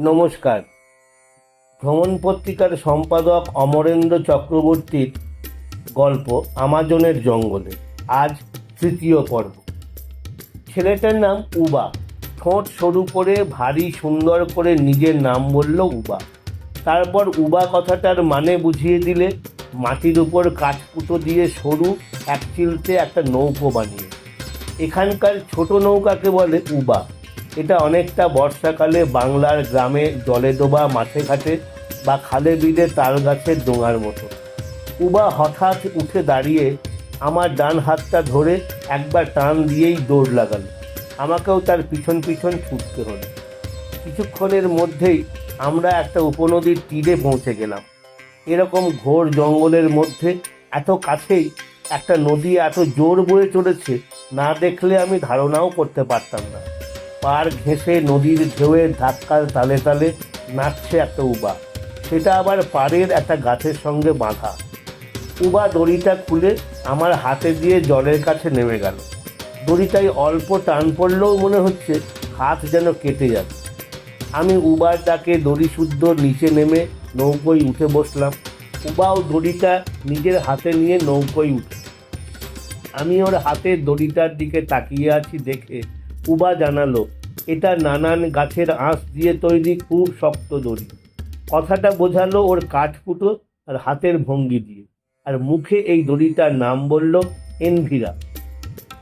নমস্কার। ভ্রমণ পত্রিকার সম্পাদক অমরেন্দ্র চক্রবর্তীর গল্প আমাজনের জঙ্গলে। আজ তৃতীয় পর্ব। ছেলেটার নাম উবা। ঠোঁট সরু করে, ভারী সুন্দর করে নিজের নাম বলল উবা। তারপর উবা কথাটার মানে বুঝিয়ে দিলে, মাটির উপর কাঠপুটো দিয়ে সরু, এক চিলতে একটা নৌকো বানিয়ে। এখানকার ছোট নৌকাকে বলে উবা। এটা অনেকটা বর্ষাকালে বাংলার গ্রামে জলে ডোবা, মাঠে ঘাটে বা খালে বিলে তাল গাছের ডোঙার মতো। উবা হঠাৎ উঠে দাঁড়িয়ে আমার ডান হাতটা ধরে একবার টান দিয়েই দৌড় লাগালো। আমাকেও তার পিছন পিছন ছুটতে হলো। কিছুক্ষণের মধ্যেই আমরা একটা উপনদীর তীরে পৌঁছে গেলাম। এরকম ঘোর জঙ্গলের মধ্যে এত কাছেই একটা নদী এত জোর বয়ে চলেছে, না দেখলে আমি ধারণাও করতে পারতাম না। পার ঘেঁষে নদীর ঢেউয়ের ধাক্কার তালে তালে নাচছে একটা উবা। সেটা আবার পাড়ের একটা গাছের সঙ্গে বাঁধা। উবা দড়িটা খুলে আমার হাতে দিয়ে জলের কাছে নেমে গেল। দড়িটায় অল্প টান পড়লেও মনে হচ্ছে হাত যেন কেটে যাবে। আমি উবার ডাকে দড়ি শুদ্ধ নিচে নেমে নৌকোয় উঠে বসলাম। উবাও দড়িটা নিজের হাতে নিয়ে নৌকোয় উঠে। আমি ওর হাতের দড়িটার দিকে তাকিয়ে আছি দেখে উবা জানালো, এটা নানান গাছের আঁশ দিয়ে তৈরি খুব শক্ত দড়ি। কথাটা বোঝালো ওর কাঠপুটো আর হাতের ভঙ্গি দিয়ে। আর মুখে এই দড়িটার নাম বলল, এনভিরা।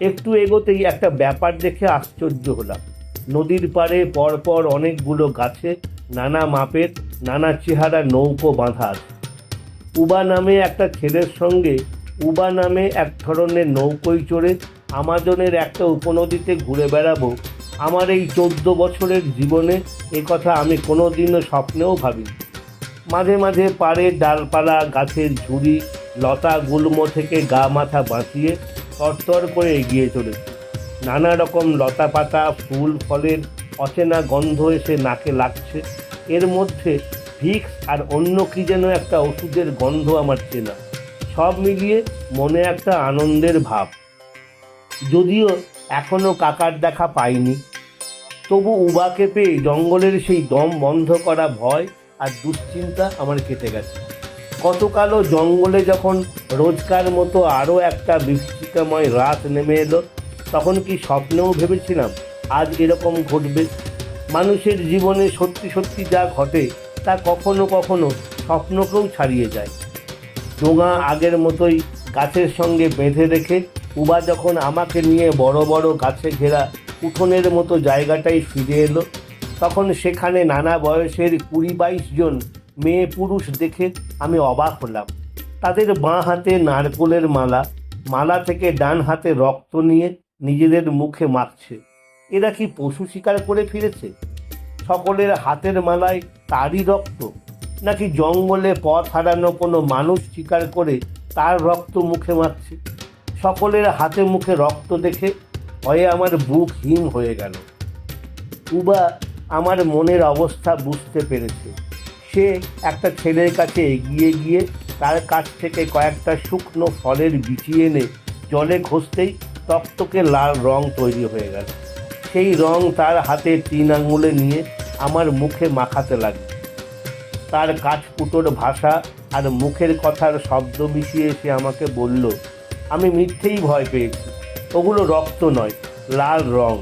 একটু এগোতেই একটা ব্যাপার দেখে আশ্চর্য হলাম। নদীর পাড়ে পরপর অনেকগুলো গাছে নানা মাপের, নানা চেহারা নৌকো বাঁধা আছে। উবা নামে একটা ছেলের সঙ্গে, উবা নামে এক ধরনের নৌকোয় চড়ে আমাজনের একটা উপনদীতে ঘুরে বেড়াবো, আমার এই চোদ্দ বছরের জীবনে এ কথা আমি কোনোদিনও স্বপ্নেও ভাবিনি। মাঝে মাঝে পাড়ের ডালপালা, গাছের ঝুড়ি, লতা গুল্ম থেকে গা মাথা বাঁচিয়ে তরতর করে এগিয়ে চলেছে। নানা রকম লতা পাতা, ফুল, ফলের অচেনা গন্ধ এসে নাকে লাগছে। এর মধ্যে ভিক্স আর অন্য কি যেন একটা ওষুধের গন্ধ আমার চেনা। সব মিলিয়ে মনে একটা আনন্দের ভাব। যদিও এখনও কাকার দেখা পাইনি। তবু উবাকে পেয়ে জঙ্গলের সেই দম বন্ধ করা ভয় আর দুশ্চিন্তা আমার কেটে গেছে। গতকালও জঙ্গলে যখন রোজকার মতো আরও একটা বিভীষিকাময় রাত নেমে এলো, তখন কি স্বপ্নেও ভেবেছিলাম আজ এরকম ঘটবে? মানুষের জীবনে সত্যি সত্যি যা ঘটে, তা কখনো কখনো স্বপ্নকেও ছাড়িয়ে যায়। ডোঙা আগের মতোই গাছের সঙ্গে বেঁধে রেখে উবা যখন আমাকে নিয়ে বড় বড় গাছে ঘেরা উঠোনের মতো জায়গাটাই ফিরে এলো, তখন সেখানে নানা বয়সের কুড়ি বাইশ জন মেয়ে পুরুষ দেখে আমি অবাক হলাম। তাদের বাঁ হাতে নারকোলের মালা মালা থেকে ডান হাতে রক্ত নিয়ে নিজেদের মুখে মাখছে। এরা কি পশু শিকার করে ফিরেছে? সকলের হাতের মালায় তারই রক্ত? নাকি জঙ্গলে পথ হারানো কোনো মানুষ শিকার করে তার রক্ত মুখে মাখছে? সকলের হাতে মুখে রক্ত দেখে ভয়ে আমার বুক হিম হয়ে গেল। উবা আমার মনের অবস্থা বুঝতে পেরেছে। সে একটা ছেলের কাছে এগিয়ে গিয়ে তার কাছ থেকে কয়েকটা শুকনো ফলের বিচি এনে জলে ঘষতেই তক্তকে লাল রং তৈরি হয়ে গেল। সেই রং তার হাতে তিন আঙুলে নিয়ে আমার মুখে মাখাতে লাগল। তার কাঠপুটোর ভাষা আর মুখের কথার শব্দ মিশিয়ে সে আমাকে বলল আমি মিথ্যেই ভয় পেয়েছি। ওগুলো রক্ত নয়, লাল রং।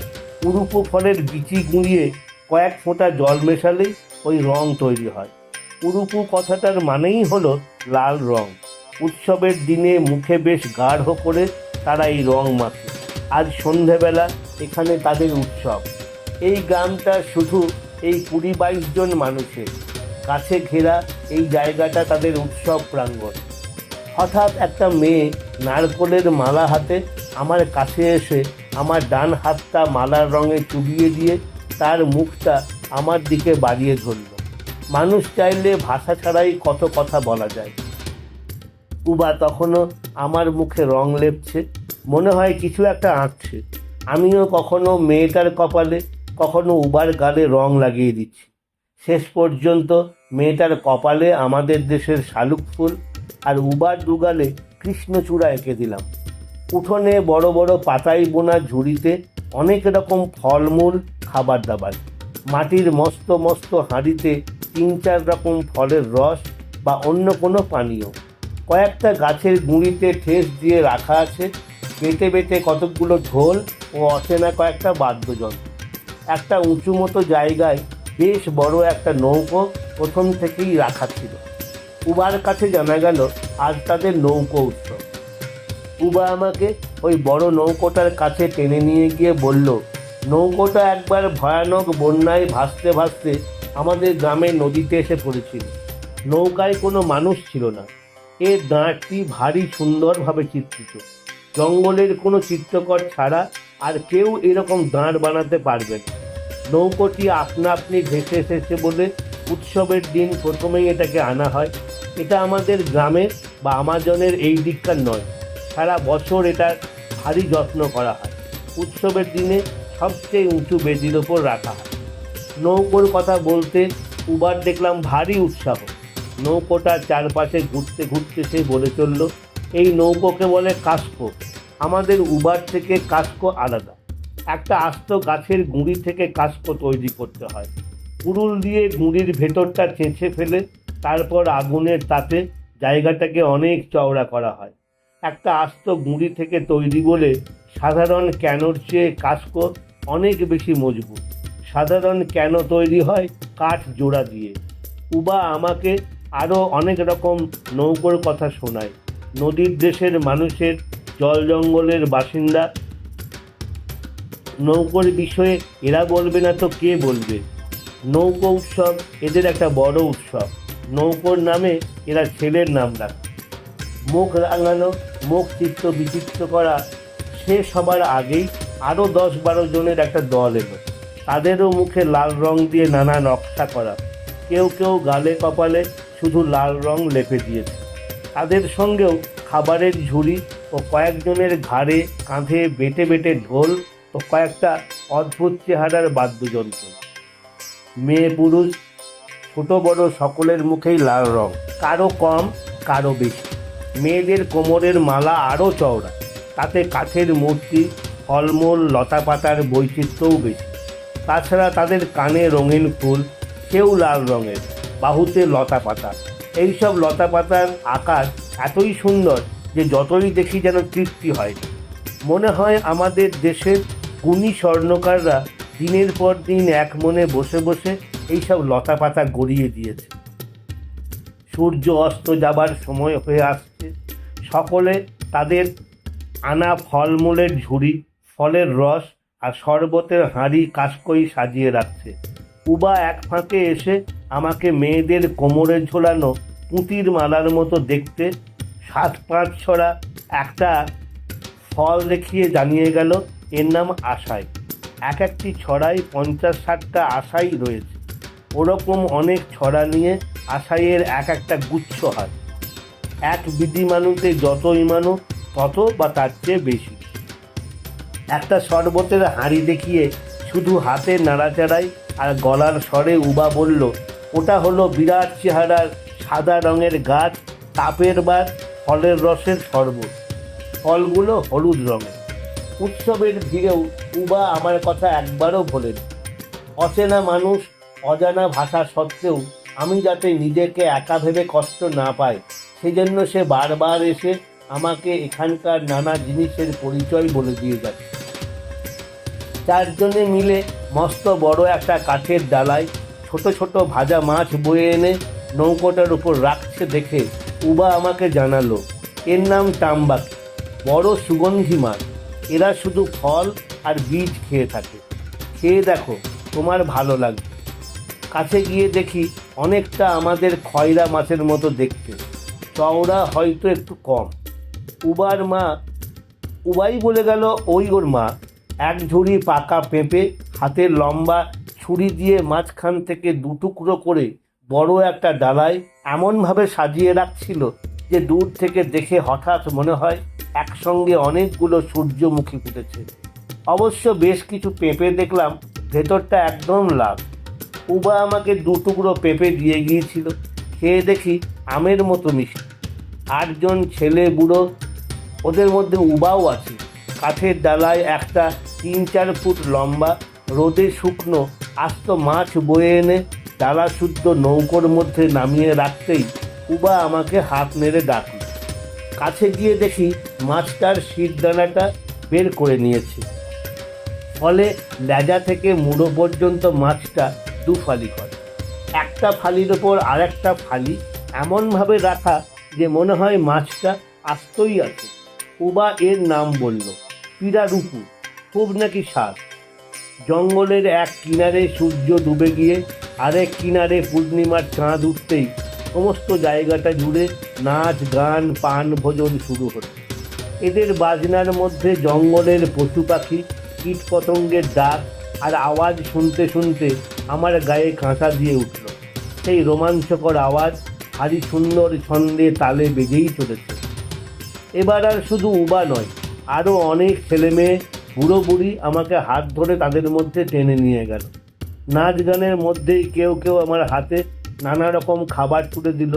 উরুপু ফলের বিচি গুঁড়িয়ে কয়েক ফোঁটা জল মেশালেই ওই রং তৈরি হয়। উরুপু কথাটার মানেই হলো লাল রং। উৎসবের দিনে মুখে বেশ গাঢ় করে তারা এই রং মাখে। আজ সন্ধেবেলা এখানে তাদের উৎসব। এই গ্রামটা শুধু এই কুড়ি বাইশ জন মানুষের। কাছে ঘেরা এই জায়গাটা তাদের উৎসব প্রাঙ্গণ। হঠাৎ একটা মেয়ে নারকোলের মালা হাতে আমার কাছে এসে আমার ডান হাতটা মালার রঙে চুবিয়ে দিয়ে তার মুখটা আমার দিকে বাড়িয়ে ধরল। মানুষ চাইলে ভাষা ছাড়াই কত কথা বলা যায়। উবা তখনও আমার মুখে রং লেপছে, মনে হয় কিছু একটা আঁকছে। আমিও কখনো মেয়েটার কপালে, কখনো উবার গালে রং লাগিয়ে দিচ্ছি। শেষ পর্যন্ত মেয়েটার কপালে আমাদের দেশের শালুক ফুল আর উবার দুগালে কৃষ্ণচূড়া এঁকে দিলাম। উঠোনে বড় বড় পাতাই বোনা ঝুড়িতে অনেক রকম ফলমূল, খাবার দাবার। মাটির মস্ত মস্ত হাঁড়িতে তিন চার রকম ফলের রস বা অন্য কোনো পানীয়। কয়েকটা গাছের গুঁড়িতে ঠেস দিয়ে রাখা আছে। বেটে বেটে কতকগুলো ঢোল ও অচেনা কয়েকটা বাদ্যযন্ত্র। একটা উঁচু মতো জায়গায় বেশ বড় একটা নৌকো প্রথম থেকেই রাখা ছিল। উবার কাছে জানা গেল, আজ তাদের নৌকো উৎসব। উবা আমাকে ওই বড় নৌকোটার কাছে টেনে নিয়ে গিয়ে বলল, নৌকোটা একবার ভয়ানক বন্যায় ভাসতে ভাসতে আমাদের গ্রামের নদীতে এসে পড়েছিল। নৌকায় কোনো মানুষ ছিল না। এর দাঁড়টি ভারী সুন্দরভাবে চিত্রিত। জঙ্গলের কোনো চিত্রকর ছাড়া আর কেউ এরকম দাঁড় বানাতে পারবে না। নৌকোটি আপনা আপনি ভেসে এসেছে বলে উৎসবের দিন প্রথমেই এটাকে আনা হয়। এটা আমাদের গ্রামের বা আমাজনের এই দিককার নয়। সারা বছর এটার ভারী যত্ন করা হয়। উৎসবের দিনে সবচেয়ে উঁচু বেদির ওপর রাখা হয়। নৌকোর কথা বলতে উবার দেখলাম ভারী উৎসাহ। নৌকোটার চারপাশে ঘুরতে ঘুরতে সে বলে চলল, এই নৌকোকে বলে কাস্কো। আমাদের উবার থেকে কাস্কো আলাদা। একটা আস্ত গাছের গুঁড়ি থেকে কাস্কো তৈরি করতে হয়। কুড়ুল দিয়ে গুঁড়ির ভেতরটা চেঁচে ফেলে তারপর আগুনের তাতে জায়গাটাকে অনেক চওড়া করা হয়। একটা আস্ত গুঁড়ি থেকে তৈরি বলে সাধারণ ক্যানোর চেয়ে কাস্কো অনেক বেশি মজবুত। সাধারণ ক্যানো তৈরি হয় কাঠ জোড়া দিয়ে। উবা আমাকে আরও অনেক রকম নৌকোর কথা শোনায়। নদীর দেশের মানুষের, জল জঙ্গলের বাসিন্দা। নৌকোর বিষয়ে এরা বলবে না তো কে বলবে? নৌকো উৎসব এদের একটা বড় উৎসব। নৌকোর নামে এরা ছেলের নাম রাখে। মুখ রাঙানো, মুখ চিত্ত বিচিত্র করা, সে সবার আগেই আরও দশ বারো জনের একটা দল এলো। তাদেরও মুখে লাল রং দিয়ে নানা নকশা করা। কেউ কেউ গালে কপালে শুধু লাল রং লেপে দিয়েছে। তাদের সঙ্গেও খাবারের ঝুড়ি ও কয়েকজনের ঘাড়ে কাঁধে বেটে বেটে ঢোল ও কয়েকটা অদ্ভুত চেহারার বাদ্যযন্ত্র। মেয়ে পুরুষ ছোট, বড় সকলের মুখেই লাল রং। কারও কম, কারও বেশি। মেয়েদের কোমরের মালা আরও চওড়া। তাতে কাঠের মূর্তি, ফলমূল, লতাপাতার বৈচিত্র্যও বেশি। তাছাড়া তাদের কানে রঙিন ফুল কেউ লাল রঙের, বাহুতে লতা পাতা এইসব লতা পাতার আকার এতই সুন্দর যে যতই দেখি যেন তৃপ্তি হয় মনে হয় আমাদের দেশের গুণী স্বর্ণকাররা দিনের পর দিন এক মনে বসে বসে এইসব লতা পাতা গড়িয়ে দিয়েছে। সূর্য অস্ত যাবার সময় হয়ে আসছে। সকলে তাদের আনা ফলমূলের ঝুড়ি, ফলের রস আর শরবতের হাঁড়ি কাশকই সাজিয়ে রাখছে। উবা এক ফাঁকে এসে আমাকে মেয়েদের কোমরে ঝোলানো পুঁতির মালার মতো দেখতে সাত পাঁচ ছড়া একটা ফল দেখিয়ে জানিয়ে গেল, এর নাম আশাই। এক একটি ছড়ায় পঞ্চাশ ষাটটা আশাই রয়েছে। ওরকম অনেক ছড়া নিয়ে আশাইয়ের এক একটা গুচ্ছ হয় এক বিধি মানুষে যতই মানুষ তত বা তার চেয়ে বেশি। একটা শরবতের হাঁড়ি দেখিয়ে শুধু হাতে নাড়াচাড়াই আর গলার স্বরে উবা বলল, ওটা হলো বিরাট চেহারার সাদা রঙের গাছ, তাপের বার ফলের রসের শরবত। ফলগুলো হলুদ রঙের। উৎসবের ভিড়েও উবা আমার কথা একবারও ভোলেন। অচেনা মানুষ অজানা ভাষা সত্ত্বেও আমি যাতে নিজেকে একা ভেবে কষ্ট না পাই, সেজন্য সে বারবার এসে আমাকে এখানকার নানা জিনিসের পরিচয় বলে দিয়ে যাচ্ছে চারজনে মিলে মস্ত বড় একটা কাঠের ডালায় ছোট ছোট ভাজা মাছ বয়ে এনে নৌকোটার উপর রাখছে দেখে উবা আমাকে জানালো, এর নাম তাম্বাকি, বড় সুগন্ধি মাছ। এরা শুধু ফল আর বীজ খেয়ে থাকে। খেয়ে দেখো, তোমার ভালো লাগবে। কাছে গিয়ে দেখি অনেকটা আমাদের খয়রা মাছের মতো দেখতে। চওড়া হয়তো একটু কম। উবার মা, উবাই বলে গেল, ওই ওর মা। এক ঝুড়ি পাকা পেঁপে হাতের লম্বা ছুরি দিয়ে মাঝখান থেকে দু টুকরো করে বড় একটা ডালায় এমনভাবে সাজিয়ে রাখছিল যে দূর থেকে দেখে হঠাৎ মনে হয় একসঙ্গে অনেকগুলো সূর্যমুখী ফুটেছে। অবশ্য বেশ কিছু পেঁপে দেখলাম, ভেতরটা একদম লাল। উবা আমাকে দু টুকরো পেঁপে দিয়ে গিয়েছিল। খেয়ে দেখি আমের মতো মিষ্টি। আটজন ছেলে বুড়ো, ওদের মধ্যে উবাও আছে। কাঠের ডালায় একটা তিন চার ফুট লম্বা, রোদে শুকনো, আস্ত মাছ বয়ে এনে ডালা শুদ্ধ নৌকোর মধ্যে নামিয়ে রাখতেই উবা আমাকে হাত মেরে ডাকল। কাছে গিয়ে দেখি মাছটার শিরদানাটা বের করে নিয়েছে। ফলে লেজা থেকে মুড়ো পর্যন্ত মাছটা দু ফালি করে। একটা ফালির ওপর আরেকটা ফালি এমনভাবে রাখা যে মনে হয় মাছটা আস্তই আছে। উবা এর নাম বলল পিরারুপু খুব নাকি স্বাদ জঙ্গলের এক কিনারে সূর্য ডুবে গিয়ে আরেক কিনারে পূর্ণিমার চাঁদ উঠতেই সমস্ত জায়গাটা জুড়ে নাচ, গান, পান, ভোজন শুরু হতো এদের বাজনার মধ্যে জঙ্গলের পশু পাখি কীট পতঙ্গের ডাক আর আওয়াজ শুনতে শুনতে আমার গায়ে কাঁটা দিয়ে উঠল। সেই রোমাঞ্চকর আওয়াজ ভারী সুন্দর ছন্দে তালে বেজেই চলেছে। এবার আর শুধু উবা নয় আরও অনেক ছেলে মেয়ে, বুড়ো বুড়ি আমাকে হাত ধরে তাদের মধ্যে টেনে নিয়ে গেল। নাচ গানের মধ্যেই কেউ কেউ আমার হাতে নানা রকম খাবার তুলে দিল।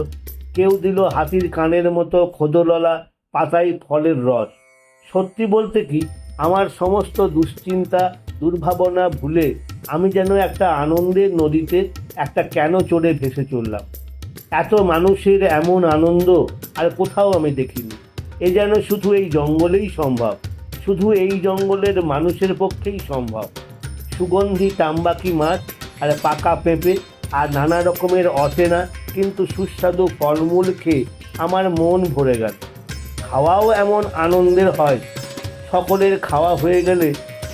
কেউ দিল হাতির কানের মতো খোদললা, পাতায় ফলের রস। সত্যি বলতে কি, আমার সমস্ত দুশ্চিন্তা দুর্ভাবনা ভুলে আমি যেন একটা আনন্দের নদীতে একটা কেন চড়ে ভেসে চললাম। এত মানুষের এমন আনন্দ আর কোথাও আমি দেখিনি। এ যেন শুধু এই জঙ্গলেই সম্ভব, শুধু এই জঙ্গলের মানুষের পক্ষেই সম্ভব। সুগন্ধি, তাম্বাকি মাছ আর পাকা পেঁপে আর নানা রকমের অচেনা কিন্তু সুস্বাদু ফলমূল খেয়ে আমার মন ভরে গেল। খাওয়াও এমন আনন্দের হয়, সকলের খাওয়া হয়ে গেলে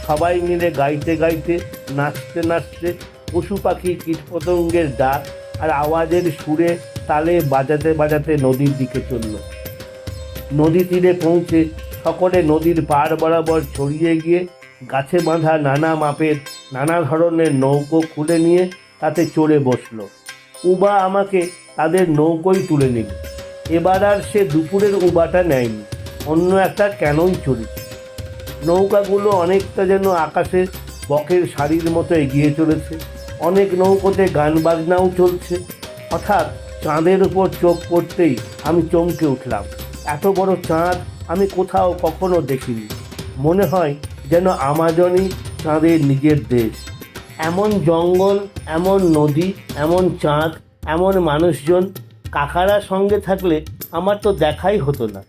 সবাই মিলে গাইতে গাইতে, নাচতে নাচতে পশু পাখি কীটপতঙ্গের ডাক আর আওয়াজের সুরে তালে বাজাতে বাজাতে নদীর দিকে চলল। নদী তীরে পৌঁছে সকলে নদীর পার বরাবর ছড়িয়ে গিয়ে গাছে বাঁধা নানা মাপের, নানা ধরনের নৌকো খুলে নিয়ে তাতে চড়ে বসল। উবা আমাকে তাদের নৌকোই তুলে নিল। এবার আর সে দুপুরের উবাটা নেয়নি, অন্য একটা ক্যানন চড়েছে নৌকাগুলো অনেকটা যেন আকাশে বকের শাড়ির মতো এগিয়ে চলেছে। অনেক নৌকোতে গান বাজনাও চলছে। হঠাৎ চাঁদের উপর চোখ পড়তেই আমি চমকে উঠলাম। এত বড় চাঁদ আমি কোথাও কখনো দেখিনি। মনে হয় যেন আমাজনই চাঁদের নিজের দেশ। এমন জঙ্গল, এমন নদী, এমন চাঁদ, এমন মানুষজন, কাকারা সঙ্গে থাকলে আমার তো দেখাই হতো না।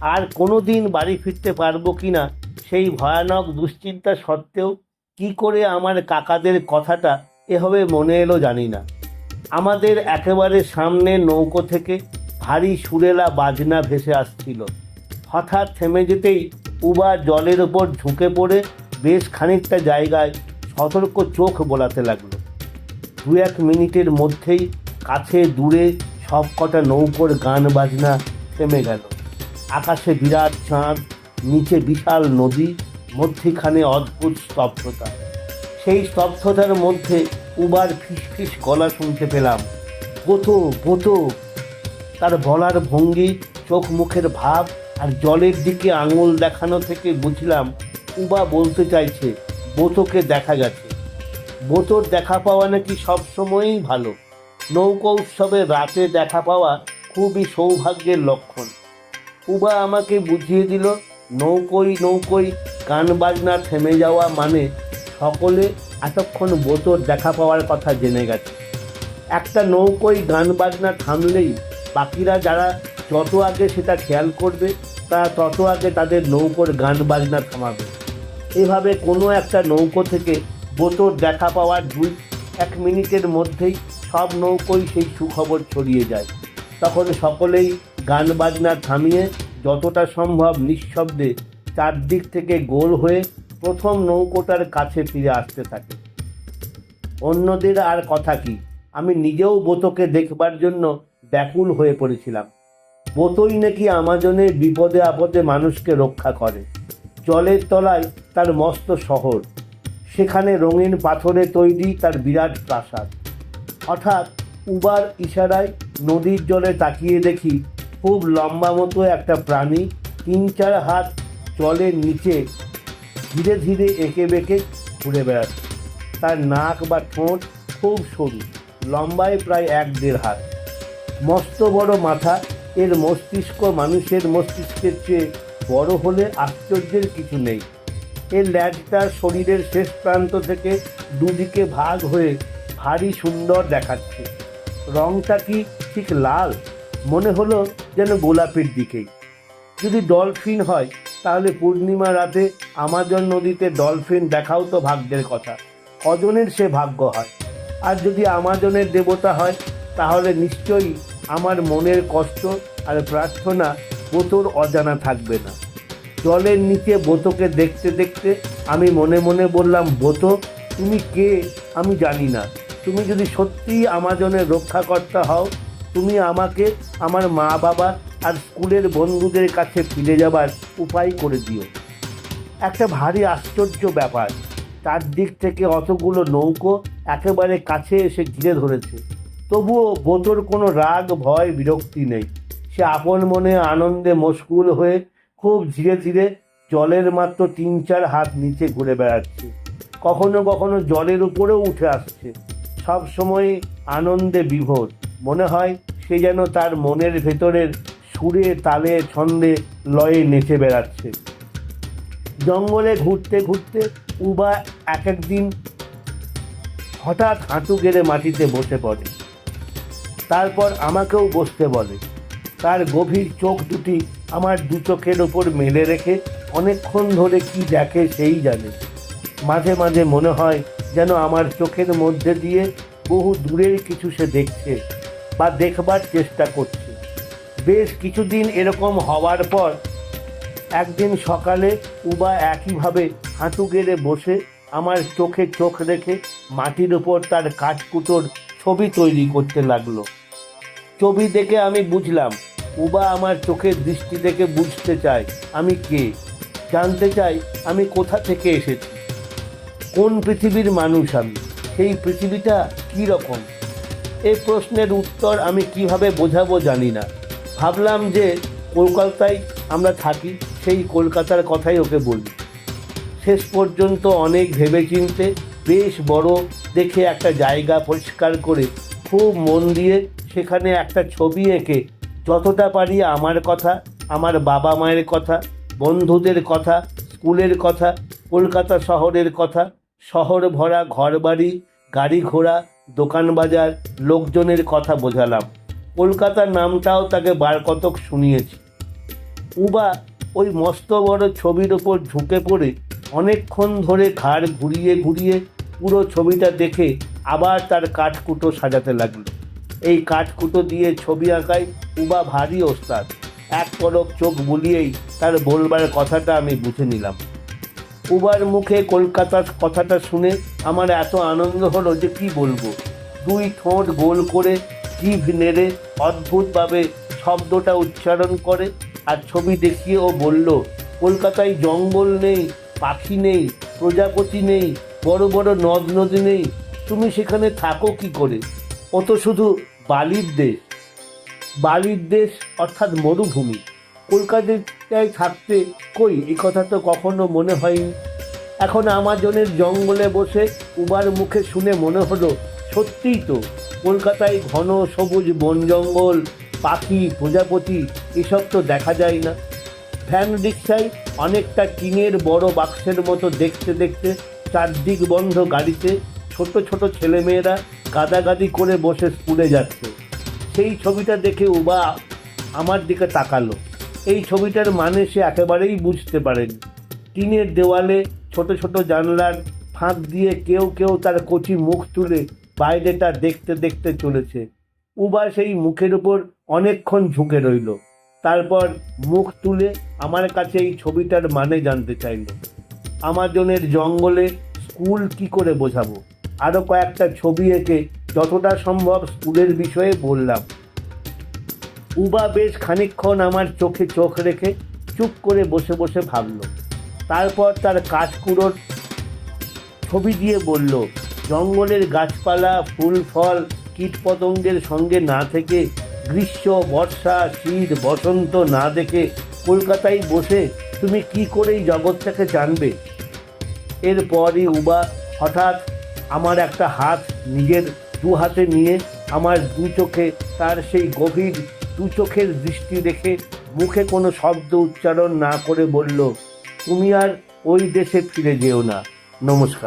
আর কোনো দিন বাড়ি ফিরতে পারব কি না সেই ভয়ানক দুশ্চিন্তা সত্ত্বেও কি করে আমার কাকাদের কথাটা এভাবে মনে এলো জানি না। আমাদের একেবারে সামনে নৌকো থেকে ভারী সুরেলা বাজনা ভেসে আসছিল। হঠাৎ থেমে যেতেই উবা জলের ওপর ঝুঁকে পড়ে বেশ খানিকটা জায়গায় সতর্ক চোখ বোলাতে লাগল। দু এক মিনিটের মধ্যেই কাছে দূরে সব কটা নৌকোর গান বাজনা থেমে গেল। আকাশে বিরাট চাঁদ নিচে বিশাল নদী, মধ্যিখানে অদ্ভুত স্তব্ধতা। সেই স্তব্ধতার মধ্যে উবার ফিসফিস গলা শুনতে পেলাম। বোতো বোতো। তার বলার ভঙ্গি, চোখ মুখের ভাব আর জলের দিকে আঙুল দেখানো থেকে বুঝলাম উবা বলতে চাইছে, বোতোকে দেখা গেছে। বোতোর দেখা পাওয়া নাকি সবসময়ই ভালো। নৌকা উৎসবে রাতে দেখা পাওয়া খুবই সৌভাগ্যের লক্ষণ। উবা আমাকে বুঝিয়ে দিল নৌকোই নৌকোই গান বাজনা থেমে যাওয়া মানে সকলে এতক্ষণ বোতোর দেখা পাওয়ার কথা জেনে গেছে। একটা নৌকোই গান বাজনা থামলেই বাকিরা যারা যত আগে সেটা খেয়াল করবে, তারা তত আগে তাদের নৌকোর গান বাজনা থামাবে। এভাবে কোনো একটা নৌকো থেকে বোতোর দেখা পাওয়ার দুই, এক মিনিটের মধ্যেই সব নৌকোই সেই সুখবর ছড়িয়ে যায়। তখন সকলেই গান বাজনা থামিয়ে যতটা সম্ভব নিঃশব্দে চারদিক থেকে গোল হয়ে প্রথম নৌকোটার কাছে ফিরে আসতে থাকে। অন্যদের আর কথা কি? আমি নিজেও বোতকে দেখবার জন্য ব্যাকুল হয়ে পড়েছিলাম। বোতই নাকি আমাজনে বিপদে আপদে মানুষকে রক্ষা করে। জলের তলায় তার মস্ত শহর। সেখানে রঙিন পাথরে তৈরি তার বিরাট প্রাসাদ। হঠাৎ উবার ইশারায় নদীর জলে তাকিয়ে দেখি খুব লম্বা মতো একটা প্রাণী, তিন চার হাত জলের নিচে, ধীরে ধীরে এঁকে বেঁকে ঘুরে বেড়াচ্ছে। তার নাক বা ঠোঁট খুব সরু, লম্বায় প্রায় এক দেড় হাত। মস্ত বড় মাথা, এর মস্তিষ্ক মানুষের মস্তিষ্কের চেয়ে বড় হলে আশ্চর্যের কিছু নেই। এর ল্যাজটা শরীরের শেষ প্রান্ত থেকে দুদিকে ভাগ হয়ে ভারী সুন্দর দেখাচ্ছে। রংটা কি ঠিক লাল? মনে হলো যেন গোলাপের দিকেই। যদি ডলফিন হয়, তাহলে পূর্ণিমা রাতে আমাজন নদীতে ডলফিন দেখাও তো ভাগ্যের কথা। কজনের সে ভাগ্য হয়? আর যদি আমাজনের দেবতা হয়, তাহলে নিশ্চয়ই আমার মনের কষ্ট আর প্রার্থনা বোতর অজানা থাকবে না। জলের নিচে বোতকে দেখতে দেখতে আমি মনে মনে বললাম বোতো তুমি কে? আমি জানি না। তুমি যদি সত্যিই আমাজনের রক্ষাকর্তা হও তুমি আমাকে আমার মা বাবা আর স্কুলের বন্ধুদের কাছে ফিরে যাবার উপায় করে দিও। একটা ভারী আশ্চর্য ব্যাপার। চারদিক থেকে অতগুলো নৌকো একেবারে কাছে এসে ঘিরে ধরেছে। তবুও বোতর কোনো রাগ, ভয়, বিরক্তি নেই। সে আপন মনে আনন্দে মশগুল হয়ে খুব ধীরে ধীরে জলের মাত্র তিন চার হাত নিচে ঘুরে বেড়াচ্ছে। কখনো কখনো জলের উপরেও উঠে আসছে। সব সময় আনন্দে বিভোর। মনে হয় সে যেন তার মনের ভেতরের সুরে, তালে, ছন্দে লয়ে নেচে বেড়াচ্ছে। জঙ্গলে ঘুরতে ঘুরতে উবা এক একদিন হঠাৎ হাঁটু গেড়ে মাটিতে বসে পড়ে। তারপর আমাকেও বসতে বলে। তার গভীর চোখ দুটি আমার দু চোখের ওপর মেলে রেখে অনেকক্ষণ ধরে কি দেখে সেই জানে। মাঝে মাঝে মনে হয় যেন আমার চোখের মধ্যে দিয়ে বহু দূরের কিছু সে দেখছে বা দেখবার চেষ্টা করছে। বেশ কিছুদিন এরকম হওয়ার পর একদিন সকালে উবা একইভাবে হাঁটু গেড়ে বসে আমার চোখে চোখ রেখে মাটির ওপর তার কাঠকুটোর ছবি তৈরি করতে লাগল। ছবি দেখে আমি বুঝলাম, উবা আমার চোখের দৃষ্টি থেকে বুঝতে চায় আমি কে। জানতে চাই আমি কোথা থেকে এসেছি। পৃথিবীর মানুষ আমি? সেই পৃথিবীটা কী রকম? এই প্রশ্নের উত্তর আমি কীভাবে বোঝাবো জানি না। ভাবলাম যে কলকাতায় আমরা থাকি, সেই কলকাতার কথাই ওকে বলি। শেষ পর্যন্ত অনেক ভেবেচিন্তে বেশ বড় দেখে একটা জায়গা পরিষ্কার করে খুব মন দিয়ে সেখানে একটা ছবি এঁকে যতটা পারি আমার কথা, আমার বাবা মায়ের কথা, বন্ধুদের কথা, স্কুলের কথা, কলকাতা শহরের কথা শহর ভরা ঘরবাড়ি, গাড়ি ঘোড়া, দোকান বাজার, লোকজনের কথা বোঝালাম। কলকাতার নামটাও তাকে বার কতক শুনিয়েছি। উবা ওই মস্ত বড় ছবির ওপর ঝুঁকে পড়ে অনেকক্ষণ ধরে ঘাড় ঘুরিয়ে ঘুরিয়ে পুরো ছবিটা দেখে আবার তার কাঠকুটো সাজাতে লাগল। এই কাঠকুটো দিয়ে ছবি আঁকায় উবা ভারী ওস্তাদ। এক পলক চোখ বুলিয়েই তার বলবার কথাটা আমি বুঝে নিলাম। উবার মুখে কলকাতার কথাটা শুনে আমার এত আনন্দ হলো যে কি বলব? দুই ঠোঁট গোল করে জিভ নেড়ে অদ্ভুতভাবে শব্দটা উচ্চারণ করে আর ছবি দেখিয়ে ও বলল, কলকাতায় জঙ্গল নেই, পাখি নেই, প্রজাপতি নেই, বড় বড় নদ নদী নেই, তুমি সেখানে থাকো কি করে? ও তো শুধু বালির দেশ। বালির দেশ অর্থাৎ মরুভূমি। কলকাতায় থাকতে কই? এই কথা তো কখনো মনে হয়নি। এখন আমাজনের জঙ্গলে বসে উবার মুখে শুনে মনে হলো, সত্যিই তো, কলকাতায় ঘন সবুজ বন জঙ্গল, পাখি, প্রজাপতি, এসব তো দেখা যায় না। ফ্যান রিক্সায় অনেকটা টিনের বড় বাক্সের মতো দেখতে দেখতে চারদিক বন্ধ গাড়িতে ছোট ছোট ছেলেমেয়েরা গাদাগাদি করে বসে স্কুলে যাচ্ছে। সেই ছবিটা দেখে উবা আমার দিকে তাকালো। এই ছবিটার মানে সে একেবারেই বুঝতে পারেনি। টিনের দেওয়ালে ছোট ছোট জানলার ফাঁক দিয়ে কেউ কেউ তার কচি মুখ তুলে বাইরেটা দেখতে দেখতে চলেছে। উবা সেই মুখের উপর অনেকক্ষণ ঝুঁকে রইল। তারপর মুখ তুলে আমার কাছে এই ছবিটার মানে জানতে চাইল। আমাজনের জঙ্গলে স্কুল কি করে বোঝাবো? আরও কয়েকটা ছবি এঁকে যতটা সম্ভব স্কুলের বিষয়ে বললাম। উবা বেশ খানিকক্ষণ আমার চোখে চোখ রেখে চুপ করে বসে বসে ভাবলো। তারপর তার কাঠকুড়োর ছবি দিয়ে বলল, জঙ্গলের গাছপালা, ফুল, ফল, কীটপতঙ্গের সঙ্গে না থেকে, গ্রীষ্ম, বর্ষা, শীত, বসন্ত না দেখে কলকাতায় বসে তুমি কি করে এই জগৎটাকে জানবে? এরপরই উবা হঠাৎ আমার একটা হাত নিজের দু হাতে নিয়ে আমার দু চোখে তার সেই গভীর দু চোখের দৃষ্টি রেখে মুখে কোনো শব্দ উচ্চারণ না করে বলল, তুমি আর ওই দেশে ফিরে যেও না। নমস্কার।